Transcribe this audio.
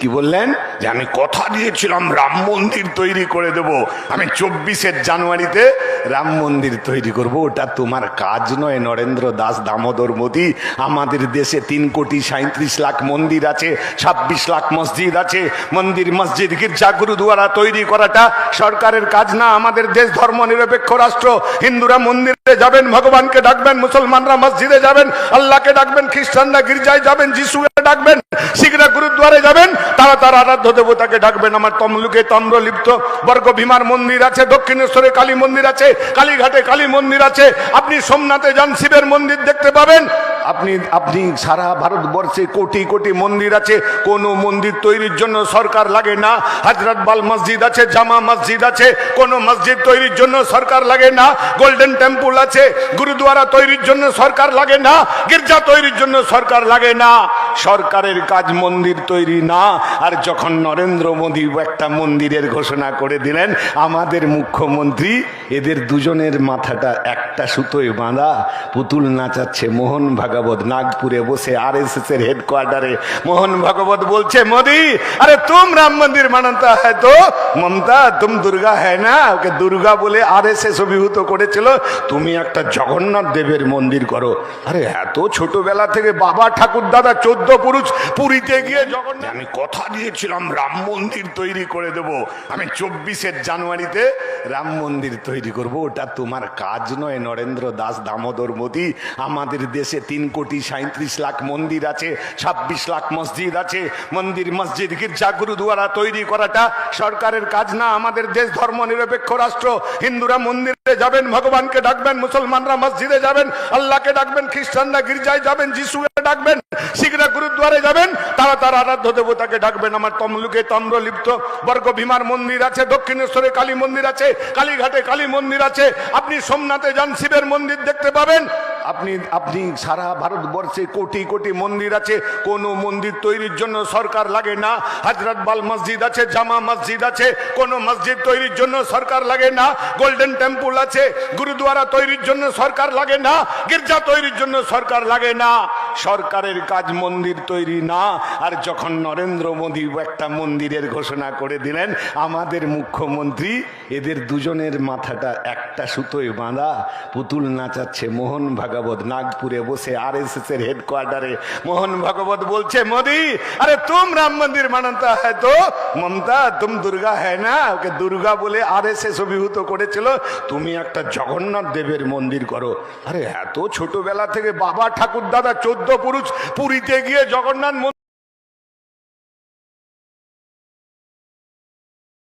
কি বললেন? যে আমি কথা দিয়েছিলাম, রাম মন্দির তৈরি করে দেব। আমি চব্বিশের জানুয়ারিতে রাম মন্দির তৈরি করব। ওটা তোমার কাজ নয়, নরেন্দ্র দাস, দামোদর মোদী। আমাদের দেশে তিন কোটি সাঁত্রিশ লাখ মন্দির আছে, ছাব্বিশ লাখ মসজিদ আছে। মন্দির, মসজিদ, গির্জা, গুরুদুয়ারা তৈরি করাটা সরকারের কাজ না, আমাদের দেশ ধর্ম নিরপেক্ষ রাষ্ট্র। হিন্দুরা মন্দিরে যাবেন, ভগবানকে ডাকবেন, মুসলমানরা মসজিদে যাবেন, আল্লাহকে ডাকবেন, খ্রিস্টানরা গির্জায় যাবেন, যিশুকে ডাকবেন, শিখরা গুরুদ্বারে যাবেন তারা আরাধ্য দেবতাকে ডাকবেন। আমার তমলুকে তন্দ্রলিপ্ত বর্গ ভীমার মন্দির আছে, দক্ষিণেশ্বরে কালী মন্দির আছে, কালীঘাটে কালী মন্দির আছে। আপনি সোমনাথে যান, শিবের মন্দির দেখতে পাবেন। আপনি আপনি সারা ভারতবর্ষে কোটি কোটি মন্দির আছে। কোনো মন্দির তৈরির জন্য সরকার লাগে না। হাজরত বাল মসজিদ আছে, জামা মসজিদ আছে। কোনো মসজিদ তৈরির জন্য সরকার লাগে না। গোল্ডেন টেম্পল আছে, গুরুদুয়ারা তৈরির জন্য সরকার লাগে না। গির্জা তৈরির জন্য সরকার লাগে না। সরকারের কাজ মন্দির তৈরি না, আর যখন নরেন্দ্র মোদী একটা মন্দিরের ঘোষণা করে দিলেন, আমাদের মুখ্যমন্ত্রী, এদের দুজনের মাথাটা একটা সুতোয় বাঁধা, পুতুল নাচাচ্ছে মোহন ভাগবত, নাগপুরে বসে আর এস এস এর হেডকোয়ার্টারে মোহন ভাগবত বলছে, মোদি, আরে তুম রাম মন্দির মানাতা হ্যায় তো, মমতা, তুম দুর্গা হ্যায় না? ওকে দুর্গা বলে আর এস এস অভিভূত করেছিল, তুমি একটা জগন্নাথ দেবের মন্দির করো। আরে এত ছোটবেলা থেকে বাবা ঠাকুর দাদা চোদ্দ পুরুষ পুরীতে গিয়ে জগন্নাথ আমি কথা দিয়েছিলাম রাম মন্দির তৈরি করে দেব। আমি চব্বিশের জানুয়ারিতে রাম মন্দির তৈরি করব। ওটা তোমার কাজ নয় নরেন্দ্র দাস দামোদর মোদী। আমাদের দেশে তিন কোটি সাঁত্রিশ লাখ মন্দির আছে ছাব্বিশ লাখ মসজিদ আছে। মন্দির মসজিদ গির্জা গুরুদুয়ারা তৈরি করাটা সরকারের কাজ না আমাদের দেশ ধর্ম নিরপেক্ষ রাষ্ট্র। হিন্দুরা মন্দিরে যাবেন ভগবানকে ডাকবেন মুসলমানরা মসজিদে যাবেন আল্লাহকে ডাকবেন খ্রিস্টানরা গির্জায় যাবেন যিশুকে ডাকবেন শিখরা গুরুদ্বারে যাবেন, তারা তার আরাধ্য দেবতাকে ডাকবেন। আমার তমলুকে তন্দ্রলিপ্ত বর্গ ভীমার মন্দির আছে, দক্ষিণেশ্বরে কালী মন্দির আছে, কালীঘাটে কালী মন্দির আছে। আপনি সোমনাথে যান, শিবের মন্দির দেখতে পাবেন। আপনি আপনি সারা ভারতবর্ষে কোটি কোটি মন্দির আছে। কোনো মন্দির তৈরির জন্য সরকার লাগে না। হাজরত বাল মসজিদ আছে, জামা মসজিদ আছে। কোনো মসজিদ তৈরির জন্য সরকার লাগে না। গোল্ডেন টেম্পল আছে গুরুদুয়ারা তৈরির জন্য সরকার লাগে না। গির্জা তৈরির জন্য সরকার লাগে না। সরকারের কাজ মন্দির তৈরি না, আর যখন নরেন্দ্র মোদী একটা মন্দিরের ঘোষণা করে দিলেন, আমাদের মুখ্যমন্ত্রী, এদের দুজনের মাথাটা একটা সুতোয় বাঁধা। পুতুল নাচাচ্ছে মোহন ভাগবত। নাগপুরে বসে আর এস এস এর হেডকোয়ার্টারে মোহন ভাগবত বলছে, মোদি, আরে তুম রাম মন্দির মানাতা হ্যায় তো? মমতা, তুম দুর্গা হ্যায় না? ওকে দুর্গা বলে আর এস এস অভিভূত করেছিল। তুমি একটা জগন্নাথ দেবের মন্দির করো। আরে এত ছোটবেলা থেকে বাবা ঠাকুর দাদা চোদ্দ পুরুষ পুরীতে গিয়ে জগন্নাথ